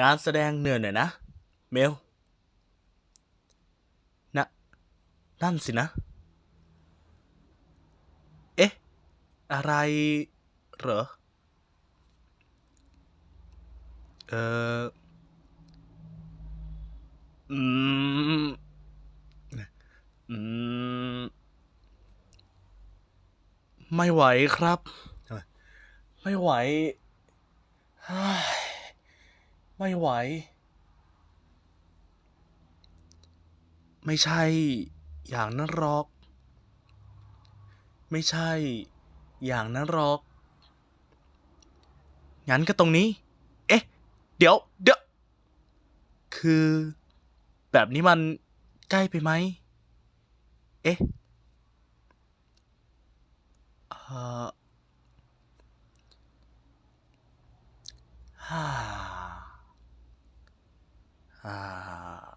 งานแสดงเหนื่อยหน่อยนะ เมลนะนั่นสินะ เอ๊ะ อะไร เหรอ เอออืม อืม ไม่ไหวครับ ไม่ไหวเฮ้ย ไม่ไหว ไม่ใช่อย่างนั้นหรอก ไม่ใช่อย่างนั้นหรอก งั้นก็ตรงนี้ เอ๊ะ เดี๋ยว เดี๋ยว คือ แบบนี้มันใกล้ไปไหม เอ๊ะ เอ่อ 啊